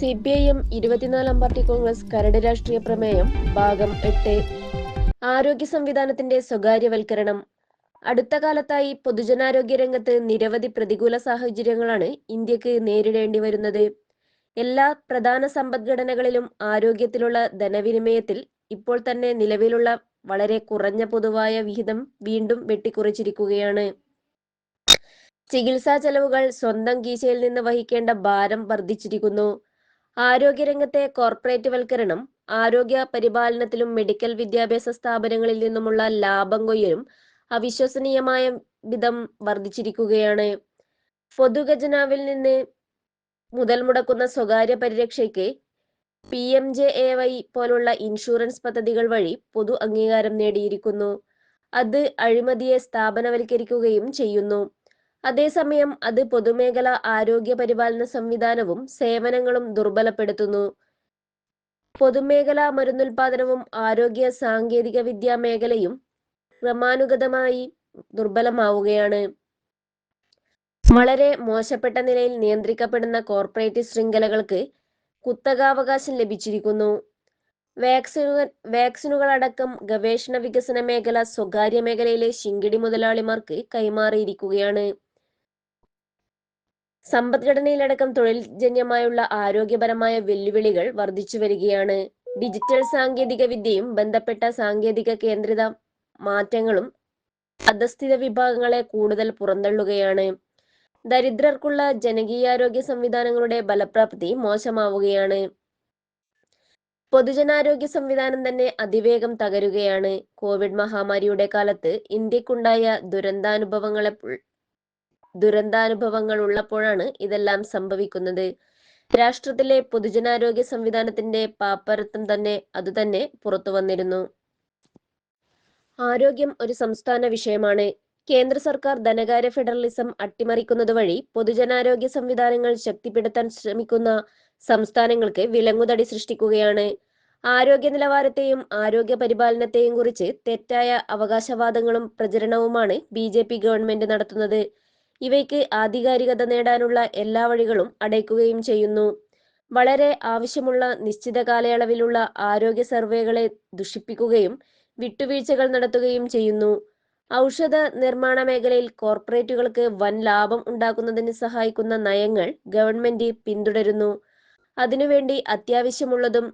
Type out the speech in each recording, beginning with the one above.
C P I M ഇരുപത്തിനാലാം party congress കരട് രാഷ്ട്രീയ പ്രമേയം ഭാഗം എട്ട്. ആരോഗ്യ സംവിധാനത്തിന്റെ സ്വകാര്യവൽക്കരണം. അടുത്ത കാലത്തായി പൊതുജനാരോഗ്യ രംഗത്ത് നിരവധി പ്രതികൂല സാഹചര്യങ്ങളാണ് ഇന്ത്യയ്ക്ക് നേരിടേണ്ടി വരുന്നത്. എല്ലാ പ്രധാന സമ്പദ്ഘടനകളിലും ആരോഗ്യത്തിലുള്ള ധനവിനിമയത്തിൽ ഇപ്പോൾ തന്നെ നിലവിലുള്ള വളരെ കുറഞ്ഞ പൊതുവായ വിഹിതം വീണ്ടും വെട്ടിക്കുറച്ചിരിക്കുകയാണ്. ചികിത്സാ ചെലവുകൾ സ്വന്തം കീശയിൽ നിന്ന് വഹിക്കേണ്ട ഭാരം വർദ്ധിച്ചിരിക്കുന്നു. ആരോഗ്യരംഗത്തെ കോർപ്പറേറ്റ് വൽക്കരണം ആരോഗ്യ പരിപാലനത്തിലും മെഡിക്കൽ വിദ്യാഭ്യാസ സ്ഥാപനങ്ങളിൽ നിന്നുമുള്ള ലാഭം കൊയ്യലും അവിശ്വസനീയമായ വിധം വർദ്ധിച്ചിരിക്കുകയാണ്. പൊതുഖജനാവിൽ നിന്ന് മുതൽ മുടക്കുന്ന സ്വകാര്യ പരിരക്ഷയ്ക്ക് P M J A Y പോലുള്ള ഇൻഷുറൻസ് പദ്ധതികൾ വഴി പൊതു അംഗീകാരം നേടിയിരിക്കുന്നു. അത് അഴിമതിയെ സ്ഥാപനവൽക്കരിക്കുകയും ചെയ്യുന്നു. അതേസമയം അത് പൊതുമേഖല ആരോഗ്യ പരിപാലന സംവിധാനവും സേവനങ്ങളും ദുർബലപ്പെടുത്തുന്നു. പൊതുമേഖലാ മരുന്നുൽപാദനവും ആരോഗ്യ സാങ്കേതിക വിദ്യാ മേഖലയും ക്രമാനുഗതമായി ദുർബലമാവുകയാണ്. വളരെ മോശപ്പെട്ട നിലയിൽ നിയന്ത്രിക്കപ്പെടുന്ന കോർപ്പറേറ്റ് ശൃംഖലകൾക്ക് കുത്തകാവകാശം ലഭിച്ചിരിക്കുന്നു. വാക്സിനുകൾ വാക്സിനുകളടക്കം ഗവേഷണ വികസന മേഖല സ്വകാര്യ മേഖലയിലെ ശിങ്കിടി മുതലാളിമാർക്ക് കൈമാറിയിരിക്കുകയാണ്. സമ്പദ്ഘടനയിലടക്കം തൊഴിൽജന്യമായുള്ള ആരോഗ്യപരമായ വെല്ലുവിളികൾ വർദ്ധിച്ചു വരികയാണ്. ഡിജിറ്റൽ സാങ്കേതിക വിദ്യയും ബന്ധപ്പെട്ട സാങ്കേതിക കേന്ദ്രിത മാറ്റങ്ങളും അധസ്ഥിത വിഭാഗങ്ങളെ കൂടുതൽ പുറന്തള്ളുകയാണ്. ദരിദ്രർക്കുള്ള ജനകീയാരോഗ്യ സംവിധാനങ്ങളുടെ ഫലപ്രാപ്തി മോശമാവുകയാണ്. പൊതുജനാരോഗ്യ സംവിധാനം തന്നെ അതിവേഗം തകരുകയാണ്. കോവിഡ് മഹാമാരിയുടെ കാലത്ത് ഇന്ത്യക്കുണ്ടായ ദുരന്താനുഭവങ്ങളെ ദുരന്താനുഭവങ്ങൾ ഉള്ളപ്പോഴാണ് ഇതെല്ലാം സംഭവിക്കുന്നത്. രാഷ്ട്രത്തിലെ പൊതുജനാരോഗ്യ സംവിധാനത്തിന്റെ പാപ്പരത്വം തന്നെ അതുതന്നെ പുറത്തു വന്നിരുന്നു. ആരോഗ്യം ഒരു സംസ്ഥാന വിഷയമാണ്. കേന്ദ്ര സർക്കാർ ധനകാര്യ ഫെഡറലിസം അട്ടിമറിക്കുന്നത് വഴി പൊതുജനാരോഗ്യ സംവിധാനങ്ങൾ ശക്തിപ്പെടുത്താൻ ശ്രമിക്കുന്ന സംസ്ഥാനങ്ങൾക്ക് വിലങ്ങുതടി സൃഷ്ടിക്കുകയാണ്. ആരോഗ്യ നിലവാരത്തെയും ആരോഗ്യ പരിപാലനത്തെയും കുറിച്ച് തെറ്റായ അവകാശവാദങ്ങളും പ്രചരണവുമാണ് ബി ഗവൺമെന്റ് നടത്തുന്നത്. ഇവയ്ക്ക് ആധികാരികത നേടാനുള്ള എല്ലാ വഴികളും അടയ്ക്കുകയും ചെയ്യുന്നു. വളരെ ആവശ്യമുള്ള നിശ്ചിത കാലയളവിലുള്ള ആരോഗ്യ സർവേകളെ ദുഷിപ്പിക്കുകയും വിട്ടുവീഴ്ചകൾ നടത്തുകയും ചെയ്യുന്നു. ഔഷധ നിർമ്മാണ മേഖലയിൽ കോർപ്പറേറ്റുകൾക്ക് വൻ ലാഭം ഉണ്ടാക്കുന്നതിന് സഹായിക്കുന്ന നയങ്ങൾ ഗവൺമെന്റ് പിന്തുടരുന്നു. അതിനുവേണ്ടി അത്യാവശ്യമുള്ളതും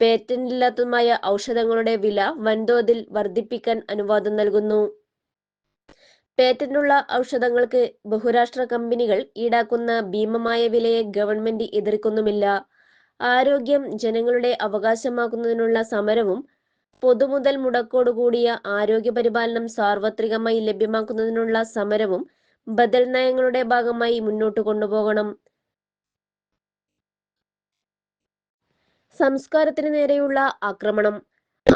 പേറ്റന്റില്ലാത്തതുമായ ഔഷധങ്ങളുടെ വില വൻതോതിൽ വർദ്ധിപ്പിക്കാൻ അനുവാദം നൽകുന്നു. പേറ്റന്റുള്ള ഔഷധങ്ങൾക്ക് ബഹുരാഷ്ട്ര കമ്പനികൾ ഈടാക്കുന്ന ഭീമമായ വിലയെ ഗവൺമെന്റ് എതിർക്കുന്നുമില്ല. ആരോഗ്യം ജനങ്ങളുടെ അവകാശമാക്കുന്നതിനുള്ള സമരവും പൊതുമുതൽ മുടക്കോടുകൂടിയ ആരോഗ്യ പരിപാലനം സാർവത്രികമായി ലഭ്യമാക്കുന്നതിനുള്ള സമരവും ബദൽ നയങ്ങളുടെ ഭാഗമായി മുന്നോട്ട് കൊണ്ടുപോകണം. സംസ്കാരത്തിന് നേരെയുള്ള ആക്രമണം.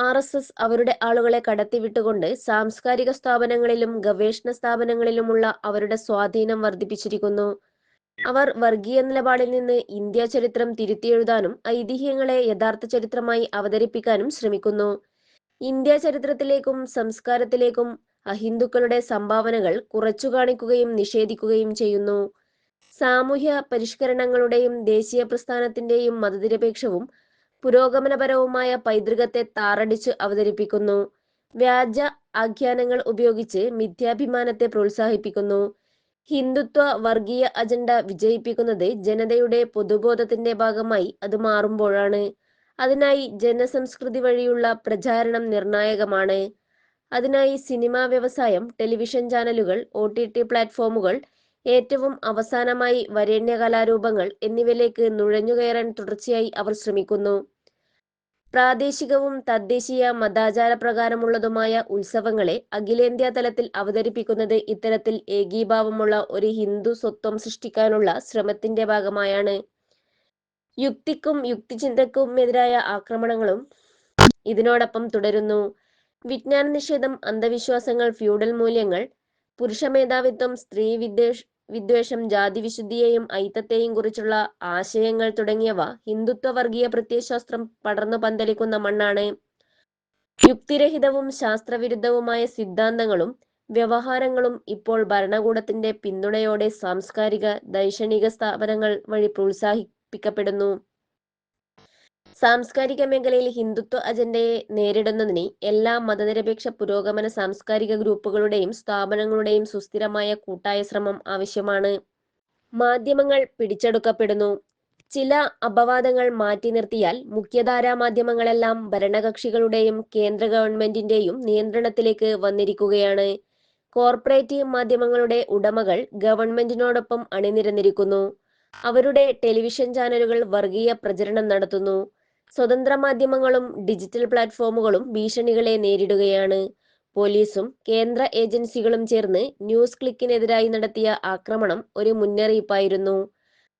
ആർ എസ് എസ് അവരുടെ ആളുകളെ കടത്തിവിട്ടുകൊണ്ട് സാംസ്കാരിക സ്ഥാപനങ്ങളിലും ഗവേഷണ സ്ഥാപനങ്ങളിലുമുള്ള അവരുടെ സ്വാധീനം വർദ്ധിപ്പിച്ചിരിക്കുന്നു. അവർ വർഗീയ നിലപാടിൽ നിന്ന് ഇന്ത്യ ചരിത്രം തിരുത്തിയെഴുതാനും ഐതിഹ്യങ്ങളെ യഥാർത്ഥ ചരിത്രമായി അവതരിപ്പിക്കാനും ശ്രമിക്കുന്നു. ഇന്ത്യ ചരിത്രത്തിലേക്കും സംസ്കാരത്തിലേക്കും അഹിന്ദുക്കളുടെ സംഭാവനകൾ കുറച്ചു കാണിക്കുകയും നിഷേധിക്കുകയും ചെയ്യുന്നു. സാമൂഹ്യ പരിഷ്കരണങ്ങളുടെയും ദേശീയ പ്രസ്ഥാനത്തിന്റെയും മതനിരപേക്ഷവും പുരോഗമനപരവുമായ പൈതൃകത്തെ താറടിച്ച് അവതരിപ്പിക്കുന്നു. വ്യാജ ആഖ്യാനങ്ങൾ ഉപയോഗിച്ച് മിഥ്യാഭിമാനത്തെ പ്രോത്സാഹിപ്പിക്കുന്നു. ഹിന്ദുത്വ വർഗീയ അജണ്ട വിജയിപ്പിക്കുന്നത് ജനതയുടെ പൊതുബോധത്തിന്റെ ഭാഗമായി അത് മാറുമ്പോഴാണ്. അതിനായി ജനസംസ്കൃതി വഴിയുള്ള പ്രചാരണം നിർണായകമാണ്. അതിനായി സിനിമാ വ്യവസായം ടെലിവിഷൻ ചാനലുകൾ ഒ ടി ടി പ്ലാറ്റ്ഫോമുകൾ ഏറ്റവും അവസാനമായി വരേണ്യ കലാരൂപങ്ങൾ എന്നിവയിലേക്ക് നുഴഞ്ഞുകയറാൻ തുടർച്ചയായി അവർ ശ്രമിക്കുന്നു. പ്രാദേശികവും തദ്ദേശീയ മതാചാര പ്രകാരമുള്ളതുമായ ഉത്സവങ്ങളെ അഖിലേന്ത്യാ തലത്തിൽ അവതരിപ്പിക്കുന്നത് ഇത്തരത്തിൽ ഏകീഭാവമുള്ള ഒരു ഹിന്ദു സ്വത്വം സൃഷ്ടിക്കാനുള്ള ശ്രമത്തിന്റെ ഭാഗമായാണ്. യുക്തിക്കും യുക്തിചിന്തക്കും എതിരായ ആക്രമണങ്ങളും ഇതിനോടൊപ്പം തുടരുന്നു. വിജ്ഞാന നിഷേധം അന്ധവിശ്വാസങ്ങൾ ഫ്യൂഡൽ മൂല്യങ്ങൾ പുരുഷ മേധാവിത്വം സ്ത്രീ വിദ്വേഷ വിദ്വേഷം ജാതി വിശുദ്ധിയെയും ഐത്തത്തെയും കുറിച്ചുള്ള ആശയങ്ങൾ തുടങ്ങിയവ ഹിന്ദുത്വ വർഗീയ പ്രത്യയശാസ്ത്രം പടർന്നു പന്തലിക്കുന്ന മണ്ണാണ്. യുക്തിരഹിതവും ശാസ്ത്രവിരുദ്ധവുമായ സിദ്ധാന്തങ്ങളും വ്യവഹാരങ്ങളും ഇപ്പോൾ ഭരണകൂടത്തിന്റെ പിന്തുണയോടെ സാംസ്കാരിക ദൈക്ഷണിക സ്ഥാപനങ്ങൾ വഴി പ്രോത്സാഹി മോചിപ്പിക്കപ്പെടുന്നു സാംസ്കാരിക മേഖലയിൽ ഹിന്ദുത്വ അജണ്ടയെ നേരിടുന്നതിന് എല്ലാ മതനിരപേക്ഷ പുരോഗമന സാംസ്കാരിക ഗ്രൂപ്പുകളുടെയും സ്ഥാപനങ്ങളുടെയും സുസ്ഥിരമായ കൂട്ടായ ശ്രമം ആവശ്യമാണ്. മാധ്യമങ്ങൾ പിടിച്ചെടുക്കപ്പെടുന്നു. ചില അപവാദങ്ങൾ മാറ്റി നിർത്തിയാൽ മുഖ്യധാരാ മാധ്യമങ്ങളെല്ലാം ഭരണകക്ഷികളുടെയും കേന്ദ്ര ഗവൺമെന്റിന്റെയും നിയന്ത്രണത്തിലേക്ക് വന്നിരിക്കുകയാണ്. കോർപ്പറേറ്റ് മാധ്യമങ്ങളുടെ ഉടമകൾ ഗവൺമെന്റിനോടൊപ്പം അണിനിരന്നിരിക്കുന്നു. അവരുടെ ടെലിവിഷൻ ചാനലുകൾ വർഗീയ പ്രചരണം നടത്തുന്നു. സ്വതന്ത്ര മാധ്യമങ്ങളും ഡിജിറ്റൽ പ്ലാറ്റ്ഫോമുകളും ഭീഷണികളെ നേരിടുകയാണ്. പോലീസും കേന്ദ്ര ഏജൻസികളും ചേർന്ന് ന്യൂസ് ക്ലിക്കിനെതിരായി നടത്തിയ ആക്രമണം ഒരു മുന്നറിയിപ്പായിരുന്നു.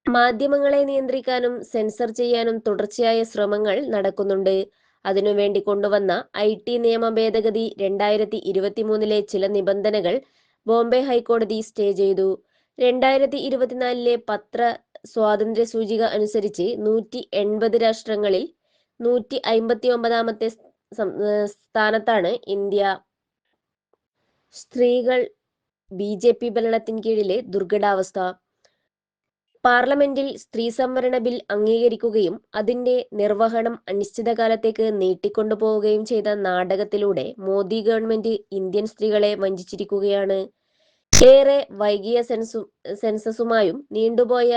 മാധ്യമങ്ങളെ നിയന്ത്രിക്കാനും സെൻസർ ചെയ്യാനും തുടർച്ചയായ ശ്രമങ്ങൾ നടക്കുന്നുണ്ട്. അതിനുവേണ്ടി കൊണ്ടുവന്ന ഐ ടി നിയമ ഭേദഗതി രണ്ടായിരത്തി ഇരുപത്തിമൂന്നിലെ ചില നിബന്ധനകൾ ബോംബെ ഹൈക്കോടതി സ്റ്റേ ചെയ്തു. രണ്ടായിരത്തി ഇരുപത്തിനാലിലെ പത്ര സ്വാതന്ത്ര്യ സൂചിക അനുസരിച്ച് നൂറ്റി എൺപത് രാഷ്ട്രങ്ങളിൽ നൂറ്റി അയിമ്പത്തി ഒമ്പതാമത്തെ സ്ഥാനത്താണ് ഇന്ത്യ. സ്ത്രീകൾ ബി ജെ പി ഭരണത്തിന് കീഴിലെ ദുർഘടാവസ്ഥ. പാർലമെന്റിൽ സ്ത്രീ സംവരണ ബിൽ അംഗീകരിക്കുകയും അതിന്റെ നിർവഹണം അനിശ്ചിതകാലത്തേക്ക് നീട്ടിക്കൊണ്ടുപോവുകയും ചെയ്ത നാടകത്തിലൂടെ മോദി ഗവൺമെന്റ് ഇന്ത്യൻ സ്ത്രീകളെ വഞ്ചിച്ചിരിക്കുകയാണ്. ഏറെ വൈകിയ സെൻസു സെൻസസുമായും നീണ്ടുപോയ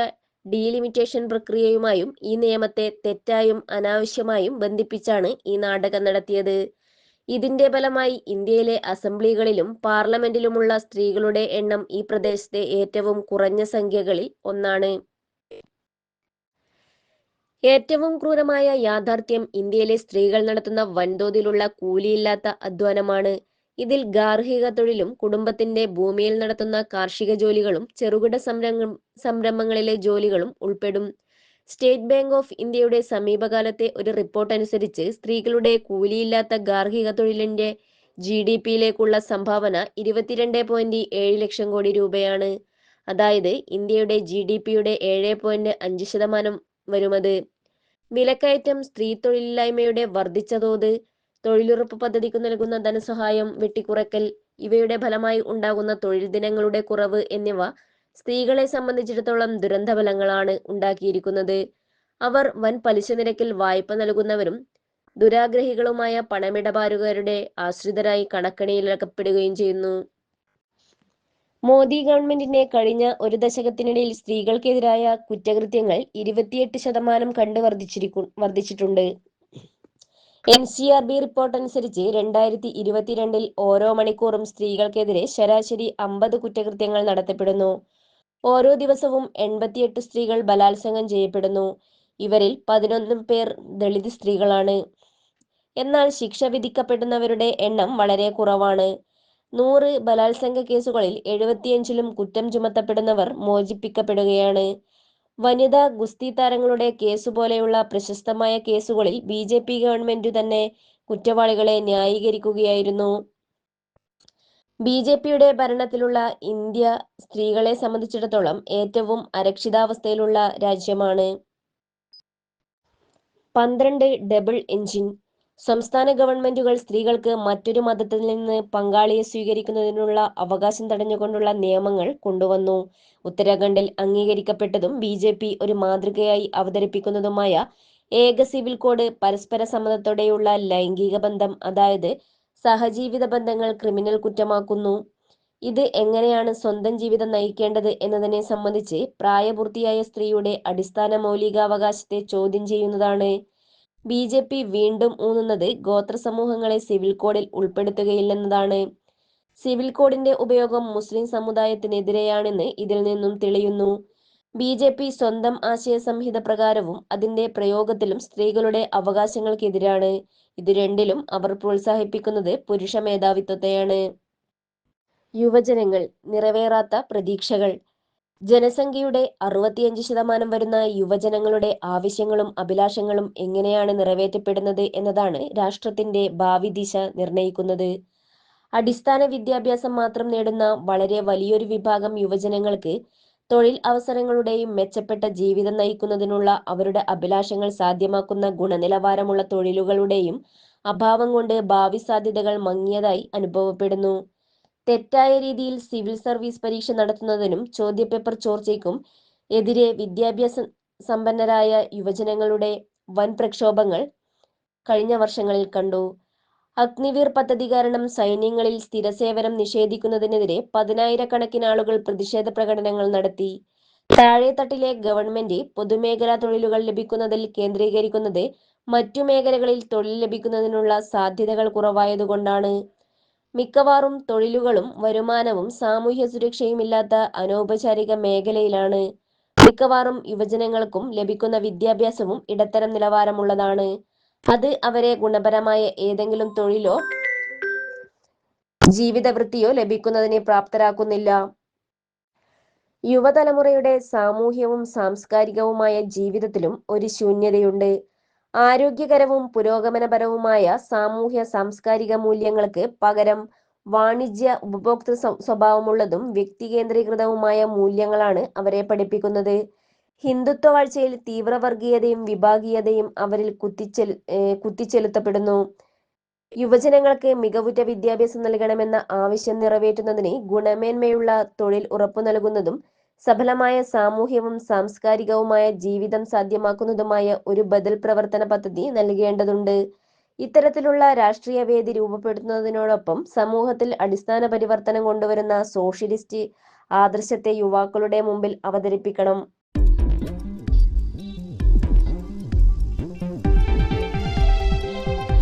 ഡീലിമിറ്റേഷൻ പ്രക്രിയയുമായും ഈ നിയമത്തെ തെറ്റായും അനാവശ്യമായും ബന്ധിപ്പിച്ചാണ് ഈ നാടകം നടത്തിയത്. ഇതിന്റെ ഫലമായി ഇന്ത്യയിലെ അസംബ്ലികളിലും പാർലമെന്റിലുമുള്ള സ്ത്രീകളുടെ എണ്ണം ഈ പ്രദേശത്തെ ഏറ്റവും കുറഞ്ഞ സംഖ്യകളിൽ ഒന്നാണ്. ഏറ്റവും ക്രൂരമായ യാഥാർത്ഥ്യം ഇന്ത്യയിലെ സ്ത്രീകൾ നടത്തുന്ന വൻതോതിലുള്ള കൂലിയില്ലാത്ത അധ്വാനമാണ്. ഇതിൽ ഗാർഹിക തൊഴിലും കുടുംബത്തിന്റെ ഭൂമിയിൽ നടത്തുന്ന കാർഷിക ജോലികളും ചെറുകിട സംരംഭ സംരംഭങ്ങളിലെ ജോലികളും ഉൾപ്പെടും. സ്റ്റേറ്റ് ബാങ്ക് ഓഫ് ഇന്ത്യയുടെ സമീപകാലത്തെ ഒരു റിപ്പോർട്ട് അനുസരിച്ച് സ്ത്രീകളുടെ കൂലിയില്ലാത്ത ഗാർഹിക തൊഴിലിന്റെ ജി ഡി പിയിലേക്കുള്ള സംഭാവന ഇരുപത്തിരണ്ട് പോയിന്റ് ഏഴ് ലക്ഷം കോടി രൂപയാണ്. അതായത് ഇന്ത്യയുടെ ജി ഡി പിയുടെ ഏഴ് പോയിന്റ് അഞ്ച് ശതമാനം വരുമത്. വിലക്കയറ്റം സ്ത്രീ തൊഴിലില്ലായ്മയുടെ വർദ്ധിച്ച തോത് തൊഴിലുറപ്പ് പദ്ധതിക്ക് നൽകുന്ന ധനസഹായം വെട്ടിക്കുറയ്ക്കൽ ഇവയുടെ ഫലമായി ഉണ്ടാകുന്ന തൊഴിൽ ദിനങ്ങളുടെ കുറവ് എന്നിവ സ്ത്രീകളെ സംബന്ധിച്ചിടത്തോളം ദുരന്തഫലങ്ങളാണ് ഉണ്ടാക്കിയിരിക്കുന്നത്. അവർ വൻ പലിശ നിരക്കിൽ വായ്പ നൽകുന്നവരും ദുരാഗ്രഹികളുമായ പണമിടപാടുകാരുടെ ആശ്രിതരായി കണക്കണിയിലകപ്പെടുകയും ചെയ്യുന്നു. മോദി ഗവൺമെന്റിന്റെ കഴിഞ്ഞ ഒരു ദശകത്തിനിടയിൽ സ്ത്രീകൾക്കെതിരായ കുറ്റകൃത്യങ്ങൾ ഇരുപത്തിയെട്ട് ശതമാനം കണ്ടു വർദ്ധിച്ചിരിക്കു വർദ്ധിച്ചിട്ടുണ്ട്. N C R B report അനുസരിച്ച് രണ്ടായിരത്തി ഇരുപത്തിരണ്ടിൽ ഓരോ മണിക്കൂറും സ്ത്രീകൾക്കെതിരെ ശരാശരി അമ്പത് കുറ്റകൃത്യങ്ങൾ നടത്തപ്പെടുന്നു. ഓരോ ദിവസവും എൺപത്തിയെട്ട് സ്ത്രീകൾ ബലാത്സംഗം ചെയ്യപ്പെടുന്നു. ഇവരിൽ പതിനൊന്ന് പേർ ദളിത് സ്ത്രീകളാണ്. എന്നാൽ ശിക്ഷ വിധിക്കപ്പെടുന്നവരുടെ എണ്ണം വളരെ കുറവാണ്. നൂറ് ബലാത്സംഗ കേസുകളിൽ എഴുപത്തിയഞ്ചിലും കുറ്റം ചുമത്തപ്പെടുന്നവർ മോചിപ്പിക്കപ്പെടുകയാണ്. വനിതാ ഗുസ്തി താരങ്ങളുടെ കേസ് പോലെയുള്ള പ്രശസ്തമായ കേസുകളിൽ ബി ജെ പി ഗവൺമെന്റ് തന്നെ കുറ്റവാളികളെ ന്യായീകരിക്കുകയായിരുന്നു. ബി ജെ പിയുടെ ഭരണത്തിലുള്ള ഇന്ത്യ സ്ത്രീകളെ സംബന്ധിച്ചിടത്തോളം ഏറ്റവും അരക്ഷിതാവസ്ഥയിലുള്ള രാജ്യമാണ്. പന്ത്രണ്ട് ഡബിൾ എഞ്ചിൻ സംസ്ഥാന ഗവൺമെന്റുകൾ സ്ത്രീകൾക്ക് മറ്റൊരു മതത്തിൽ നിന്ന് പങ്കാളിയെ സ്വീകരിക്കുന്നതിനുള്ള അവകാശം തടഞ്ഞുകൊണ്ടുള്ള നിയമങ്ങൾ കൊണ്ടുവന്നു. ഉത്തരാഖണ്ഡിൽ അംഗീകരിക്കപ്പെട്ടതും ബി ജെ പി ഒരു മാതൃകയായി അവതരിപ്പിക്കുന്നതുമായ ഏക സിവിൽ കോഡ് പരസ്പര സമ്മതത്തോടെയുള്ള ലൈംഗിക ബന്ധം അതായത് സഹജീവിത ബന്ധങ്ങൾ ക്രിമിനൽ കുറ്റമാക്കുന്നു. ഇത് എങ്ങനെയാണ് സ്വന്തം ജീവിതം നയിക്കേണ്ടത് എന്നതിനെ സംബന്ധിച്ച് പ്രായപൂർത്തിയായ സ്ത്രീയുടെ അടിസ്ഥാന മൗലികാവകാശത്തെ ചോദ്യം ചെയ്യുന്നതാണ്. ബി ജെ പി വീണ്ടും ഊന്നുന്നത് ഗോത്ര സമൂഹങ്ങളെ സിവിൽ കോഡിൽ ഉൾപ്പെടുത്തുകയില്ലെന്നതാണ്. സിവിൽ കോഡിന്റെ ഉപയോഗം മുസ്ലിം സമുദായത്തിനെതിരെയാണെന്ന് ഇതിൽ നിന്നും തെളിയുന്നു. ബി ജെ പി സ്വന്തം ആശയ സംഹിത പ്രകാരവും അതിന്റെ പ്രയോഗത്തിലും സ്ത്രീകളുടെ അവകാശങ്ങൾക്കെതിരാണ്. ഇത് രണ്ടിലും അവർ പ്രോത്സാഹിപ്പിക്കുന്നത് പുരുഷ മേധാവിത്വത്തെയാണ്. യുവജനങ്ങൾ നിറവേറാത്ത പ്രതീക്ഷകൾ. ജനസംഖ്യയുടെ അറുപത്തിയഞ്ച് ശതമാനം വരുന്ന യുവജനങ്ങളുടെ ആവശ്യങ്ങളും അഭിലാഷങ്ങളും എങ്ങനെയാണ് നിറവേറ്റപ്പെടുന്നത് എന്നതാണ് രാഷ്ട്രത്തിന്റെ ഭാവി ദിശ നിർണയിക്കുന്നത് അടിസ്ഥാന വിദ്യാഭ്യാസം മാത്രം നേടുന്ന വളരെ വലിയൊരു വിഭാഗം യുവജനങ്ങൾക്ക് തൊഴിൽ അവസരങ്ങളുടെയും മെച്ചപ്പെട്ട ജീവിതം നയിക്കുന്നതിനുള്ള അവരുടെ അഭിലാഷങ്ങൾ സാധ്യമാക്കുന്ന ഗുണനിലവാരമുള്ള തൊഴിലുകളുടെയും അഭാവം കൊണ്ട് ഭാവി സാധ്യതകൾ മങ്ങിയതായി അനുഭവപ്പെടുന്നു. തെറ്റായ രീതിയിൽ സിവിൽ സർവീസ് പരീക്ഷ നടത്തുന്നതിനും ചോദ്യപേപ്പർ ചോർച്ചയ്ക്കും എതിരെ വിദ്യാഭ്യാസ സമ്പന്നരായ യുവജനങ്ങളുടെ വൻ പ്രക്ഷോഭങ്ങൾ കഴിഞ്ഞ വർഷങ്ങളിൽ കണ്ടു. അഗ്നിവീർ പദ്ധതി കാരണം സൈന്യങ്ങളിൽ സ്ഥിരസേവനം നിഷേധിക്കുന്നതിനെതിരെ പതിനായിരക്കണക്കിന് ആളുകൾ പ്രതിഷേധ പ്രകടനങ്ങൾ നടത്തി. താഴെത്തട്ടിലെ ഗവൺമെന്റ് പൊതുമേഖലാ തൊഴിലുകൾ ലഭിക്കുന്നതിൽ കേന്ദ്രീകരിക്കുന്നത് മറ്റു മേഖലകളിൽ തൊഴിൽ ലഭിക്കുന്നതിനുള്ള സാധ്യതകൾ കുറവായതുകൊണ്ടാണ്. മിക്കവാറും തൊഴിലുകളും വരുമാനവും സാമൂഹ്യ സുരക്ഷയും ഇല്ലാത്ത അനൗപചാരിക മേഖലയിലാണ്. മിക്കവാറും യുവജനങ്ങൾക്കും ലഭിക്കുന്ന വിദ്യാഭ്യാസവും ഇടത്തരം നിലവാരമുള്ളതാണ്. അത് അവരെ ഗുണപരമായ ഏതെങ്കിലും തൊഴിലോ ജീവിതവൃത്തിയോ ലഭിക്കുന്നതിന് പ്രാപ്തരാക്കുന്നില്ല. യുവതലമുറയുടെ സാമൂഹ്യവും സാംസ്കാരികവുമായ ജീവിതത്തിലും ഒരു ശൂന്യതയുണ്ട്. ആരോഗ്യകരവും പുരോഗമനപരവുമായ സാമൂഹ്യ സാംസ്കാരിക മൂല്യങ്ങൾക്ക് പകരം വാണിജ്യ ഉപഭോക്തൃ സ്വ- സ്വഭാവമുള്ളതും വ്യക്തികേന്ദ്രീകൃതവുമായ മൂല്യങ്ങളാണ് അവരെ പഠിപ്പിക്കുന്നത്. ഹിന്ദുത്വ വാഴ്ചയിൽ തീവ്രവർഗീയതയും വിഭാഗീയതയും അവരിൽ കുത്തിച്ചെൽ കുത്തിച്ചെലുത്തപ്പെടുന്നു. യുവജനങ്ങൾക്ക് മികവുറ്റ വിദ്യാഭ്യാസം നൽകണമെന്ന ആവശ്യം നിറവേറ്റുന്നതിന് ഗുണമേന്മയുള്ള തൊഴിൽ ഉറപ്പു നൽകുന്നതും സഫലമായ സാമൂഹ്യവും സാംസ്കാരികവുമായ ജീവിതം സാധ്യമാക്കുന്നതുമായ ഒരു ബദൽ പ്രവർത്തന പദ്ധതി നൽകേണ്ടതുണ്ട്. ഇത്തരത്തിലുള്ള രാഷ്ട്രീയ വേദി രൂപപ്പെടുത്തുന്നതിനോടൊപ്പം സമൂഹത്തിൽ അടിസ്ഥാന പരിവർത്തനം കൊണ്ടുവരുന്ന സോഷ്യലിസ്റ്റ് ആദർശത്തെ യുവാക്കളുടെ മുമ്പിൽ അവതരിപ്പിക്കണം.